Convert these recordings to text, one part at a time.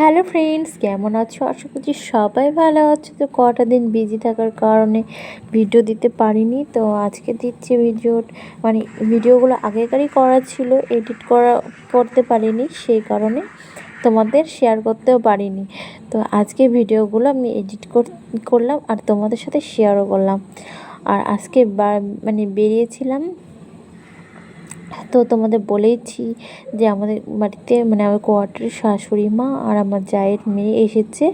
Hello friends, কেমন আছো? আশা করছি সবাই ভালো আছো। তো কটা দিন বিজি থাকার কারণে ভিডিও দিতে পারিনি। তো আজকে দিচ্ছি ভিডিও মানে ভিডিওগুলো আগেকারই করা ছিল এডিট করা, করতে পারিনি সেই কারণে তোমাদের শেয়ার করতেও পারিনি। তো আজকে ভিডিওগুলো আমি এডিট করলাম আর তোমাদের সাথে শেয়ারও করলাম। আর আজকে মানে বেরিয়েছিলাম তো তোমাদের বলেইছি যে আমাদের বাড়িতে মানে আমার কোয়ার্টারের শাশুড়ি মা আর আমার জায়ের মেয়ে এসেছে।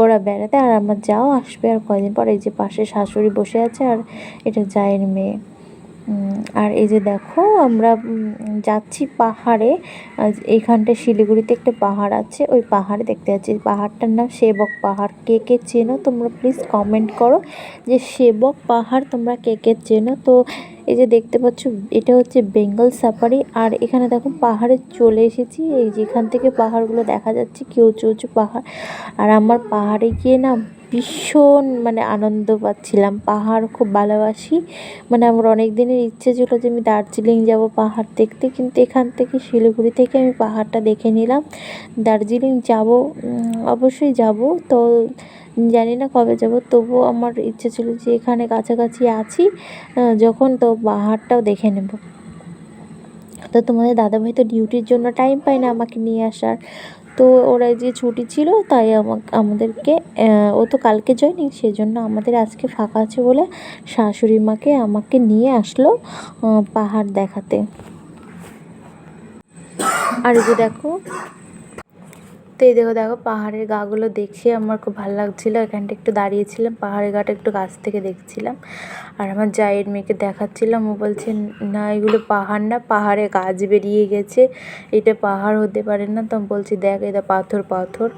ওরা বেড়াতে আর আমার যাও আসবে আর কয়দিন পর এই যে পাশে শাশুড়ি বসে আছে আর এটা জায়ের মেয়ে। আর এই যে দেখো আমরা যাচ্ছি পাহাড়ে। এইখানটা শিলিগুড়িতে একটা পাহাড় আছে, ওই পাহাড়ে দেখতে যাচ্ছি। পাহাড়টার নাম সেবক পাহাড়। কে কে চেনো তোমরা প্লিজ কমেন্ট করো যে সেবক পাহাড় তোমরা কে কে চেনো? তো এই যে দেখতে পাচ্ছ, এটা হচ্ছে বেঙ্গল সাফারি। আর এখানে দেখো, পাহাড়ে চলে এসেছি। এই যেখান থেকে পাহাড়গুলো দেখা যাচ্ছে কি উঁচু উঁচু পাহাড়। আর আমার পাহাড়ে গিয়ে না ভীষণ মানে আনন্দ পাচ্ছিলাম। পাহাড় খুব ভালোবাসি। মানে আমার অনেক দিনের ইচ্ছে ছিল যে আমি দার্জিলিং যাব পাহাড় দেখতে, কিন্তু এখান থেকে শিলিগুড়ি থেকে আমি পাহাড়টা দেখে নিলাম। দার্জিলিং যাব অবশ্যই যাব। তো জানি না কবে যাব, তবুও আমার ইচ্ছে ছিল যে এখানে কাছাকাছি আছি যখন তো পাহাড়টাও দেখে নেব। তো তোমাদের দাদাভাই তো ডিউটির জন্য টাইম পায় না আমাকে নিয়ে আসার। তো ওরা যে ছুটি ছিল, তাই আমাকে, আমাদেরকে ও তো কালকে জয়নিং সেজন্য আমাদের আজকে ফাঁকা আছে বলে শাশুড়ি মাকে আমাকে নিয়ে আসলো পাহাড় দেখাতে। আর যে দেখো তো এই দেখো দেখো, পাহাড়ের গাগুলো দেখে আমার খুব ভালো লাগছিল। এখানটা একটু দাঁড়িয়েছিলাম, পাহাড়ের গাটা একটু গাছ থেকে দেখছিলাম। আর আমার জায়ের মেয়েকে দেখাচ্ছিলাম, ও বলছে, না, এগুলো পাহাড় না, পাহাড়ে গাছ বেরিয়ে গেছে। এটা পাহাড় হতে পারে না। তো বলছি, দেখ, এটা পাথর পাথর।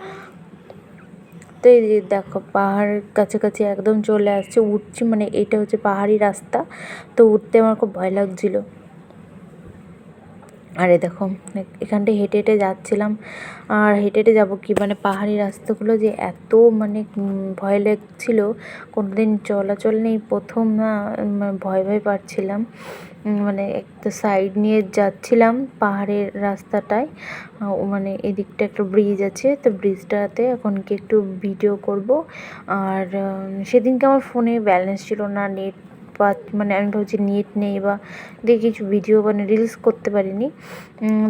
তো এই দেখো পাহাড়ের কাছাকাছি একদম চলে আসছে, উঠছি মানে এটা হচ্ছে পাহাড়ি রাস্তা। তো উঠতে আমার খুব ভয় লাগছিল। আর এই দেখো এখানটায় হেঁটে হেঁটে যাচ্ছিলাম, আর হেঁটে হেঁটে যাব কি? মানে পাহাড়ি রাস্তাগুলো যে এত মানে ভয় লাগছিল দিন চলাচল নেই, প্রথম না ভয় ভয় পাচ্ছিলাম। মানে একটা সাইড নিয়ে যাচ্ছিলাম পাহাড়ের রাস্তাটায় মানে এদিকটা একটা ব্রিজ আছে, তো ব্রিজটাতে এখন কি একটু ভিডিও করব। আর সেদিনকে আমার ফোনে ব্যালেন্স ছিল না নেট বা মানে আমি ভাবছি নেট নেই বা দিয়ে কিছু ভিডিও মানে রিলস করতে পারিনি।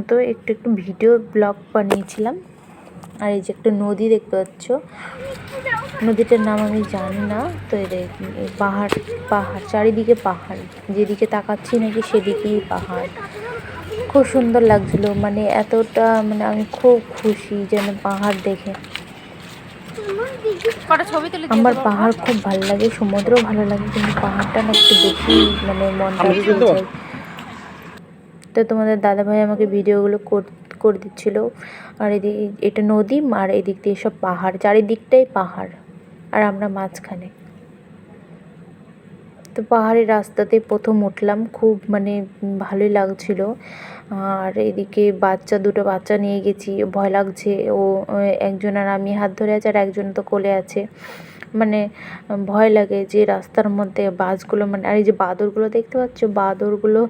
তো একটু একটু ভিডিও ব্লগ বানিয়েছিলাম। আর এই যে একটা নদী দেখতে পাচ্ছ। নদীটার নাম আমি জানি না। তো এই পাহাড় পাহাড়, চারিদিকে পাহাড়। যেদিকে তাকাচ্ছি নাকি সেদিকেই পাহাড়। খুব সুন্দর লাগছিল। মানে এতটা মানে আমি খুব খুশি যেন পাহাড় দেখে। আমার পাহাড় খুব ভালো লাগে সমুদ্রও ভালো লাগে কিন্তু পাহাড়টা না একটু বেশি মানে মনটা যায়। তো তোমাদের দাদাভাই আমাকে ভিডিওগুলো করে দিচ্ছিল। আর এদিকে এটা নদী আর এদিক দিয়ে সব পাহাড় চারিদিকটাই পাহাড়। আর আমরা মাঝখানে। তো পাহাড়ের রাস্তাতে প্রথম উঠলাম, খুব মানে ভালোই লাগছিল। আর এদিকে বাচ্চা, দুটো বাচ্চা নিয়ে গেছি, ভয় লাগছে। ও একজন আর আমি হাত ধরে আছে, আর একজন তো কোলে আছে। মানে ভয় লাগে যে রাস্তার মধ্যে বাসগুলো মানে আর এই যে বাদরগুলো দেখতে পাচ্ছ? বাদরগুলো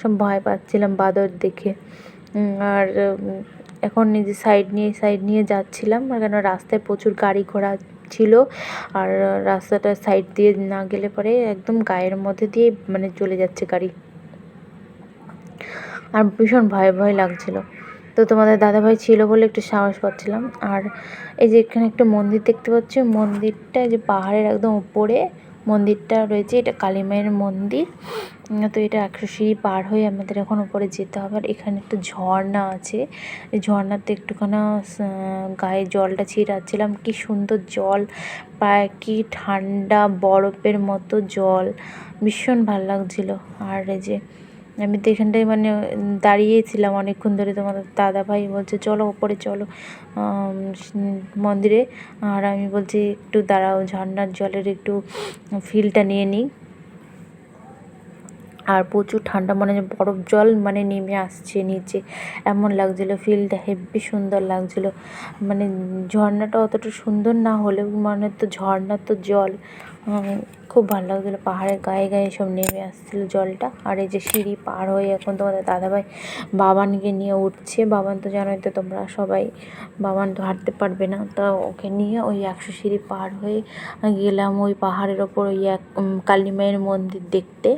সব ভয় পাচ্ছিলাম বাদর দেখে। আর এখন নিজে সাইড নিয়ে সাইড নিয়ে যাচ্ছিলাম কেন রাস্তায় প্রচুর গাড়ি ঘোড়া ছিল। আর রাস্তাটা সাইড দিয়ে না গেলে পরে একদম গায়ের মধ্যে দিয়ে মানে চলে যাচ্ছে গাড়ি। আর ভীষণ ভয় ভয় লাগছিল। তো তোমাদের দাদাভাই ছিল বলে একটু সাহস পাচ্ছিলাম। আর এই যে এখানে একটা মন্দির দেখতে পাচ্ছি, মন্দিরটা যে পাহাড়ের একদম উপরে মন্দিরটা রয়েছে, এটা কালী মায়ের মন্দির তো এটা একশো সিঁড়ি পার হয়ে আমাদের এখন উপরে যেতে হবে। আর এখানে একটা ঝর্ণা আছে। ঝর্ণাতে একটুখানা গায়ে জলটা ছিটাচ্ছিলাম কি সুন্দর জল, প্রায় কি ঠান্ডা, বরফের মতো জল। ভীষণ ভালো লাগছিল। আর এই যে আমি তো এখানটায় মানে দাঁড়িয়েছিলাম অনেকক্ষণ ধরে তোমাদের দাদা ভাই বলছে, চলো ওপরে চলো মন্দিরে। আর আমি বলছি, একটু দাঁড়াও ঝর্নার জলের একটু ফিলটা নিয়ে নিই। আর প্রচুর ঠান্ডা মানে বরফ জল মানে নেমে আসছে নিচে। এমন লাগছিল ফিলটা হেব্বি সুন্দর লাগছিল। মানে ঝর্ণাটা অতটা সুন্দর না হলেও মানে তো ঝর্ণা তো জল। খুব ভালো লাগছিল, পাহাড়ের গায়ে গায়ে সব নেমে আসছিল জলটা। আর এই যে সিঁড়ি পার হয়ে এখন তোমাদের দাদাভাই বাবানকে নিয়ে উঠছে। বাবান তো জানোই তো তোমরা সবাই, বাবান তো হাঁটতে পারবে না। তা ওকে নিয়ে ওই একশো সিঁড়ি পার হয়ে গেলাম ওই পাহাড়ের ওপর ওই এক কালী মায়ের মন্দির দেখতে।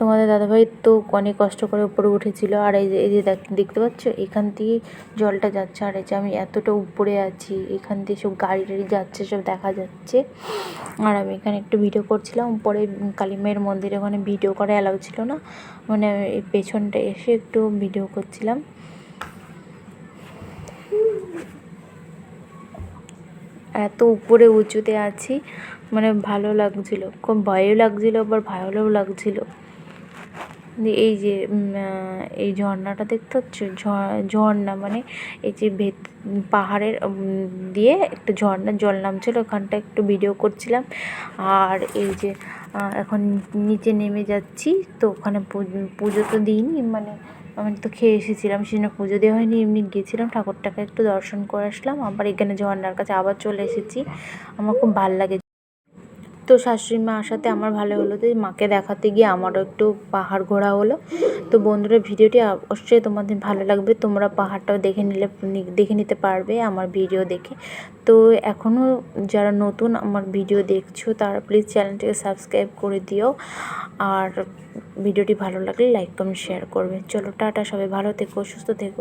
তোমাদের দাদাভাই তো অনেক কষ্ট করে উপরে উঠেছিল। আর এই যে এই যে দেখতে পাচ্ছ? এখান থেকে জলটা যাচ্ছে। আর এই যে আমি এতটা উপরে আছি, এখান দিয়ে সব গাড়ি টাড়ি যাচ্ছে, সব দেখা যাচ্ছে। আর আমি এখানে একটু ভিডিও করছিলাম। পরে কালী মায়ের মন্দিরে ওখানে ভিডিও করা অ্যালাউ ছিল না। মানে পেছনটা এসে একটু ভিডিও করছিলাম। এত উপরে উঁচুতে আছি। মানে ভালো লাগছিল। খুব ভয়ও লাগছিল, আবার ভালোও লাগছিল। এই যে এই ঝর্ণাটা দেখতে পাচ্ছ ঝ- ঝর্ণা মানে এই যে ভেত, পাহাড়ের দিয়ে একটা ঝর্ণার জল নামছিল, ওখানটা একটু ভিডিও করছিলাম। আর এই যে এখন নিচে নেমে যাচ্ছি, তো ওখানে পুজো তো দিইনি মানে আমি তো খেয়ে এসেছিলাম, সেজন্য পুজো দেওয়া হয়নি, এমনি গেছিলাম, ঠাকুরটাকে একটু দর্শন করে আসলাম। আবার এখানে ঝর্ণার কাছে আবার চলে এসেছি। আমার খুব ভালো লাগে তো শাশুড়ি মা আসাতে আমার ভালো হলো। তো মাকে দেখাতে গিয়ে আমারও একটু পাহাড় ঘোরা হলো। তো বন্ধুরা, ভিডিওটি অবশ্যই তোমাদের ভালো লাগবে। তোমরা পাহাড়টাও দেখে নিলে, দেখে নিতে পারবে আমার ভিডিও দেখে। তো এখনও যারা নতুন আমার ভিডিও দেখছ, তারা প্লিজ চ্যানেলটিকে সাবস্ক্রাইব করে দিও। আর ভিডিওটি ভালো লাগলে লাইক কমেন্ট শেয়ার করবে। চলো, টাটা সবাই। ভালো থেকো, সুস্থ থেকো।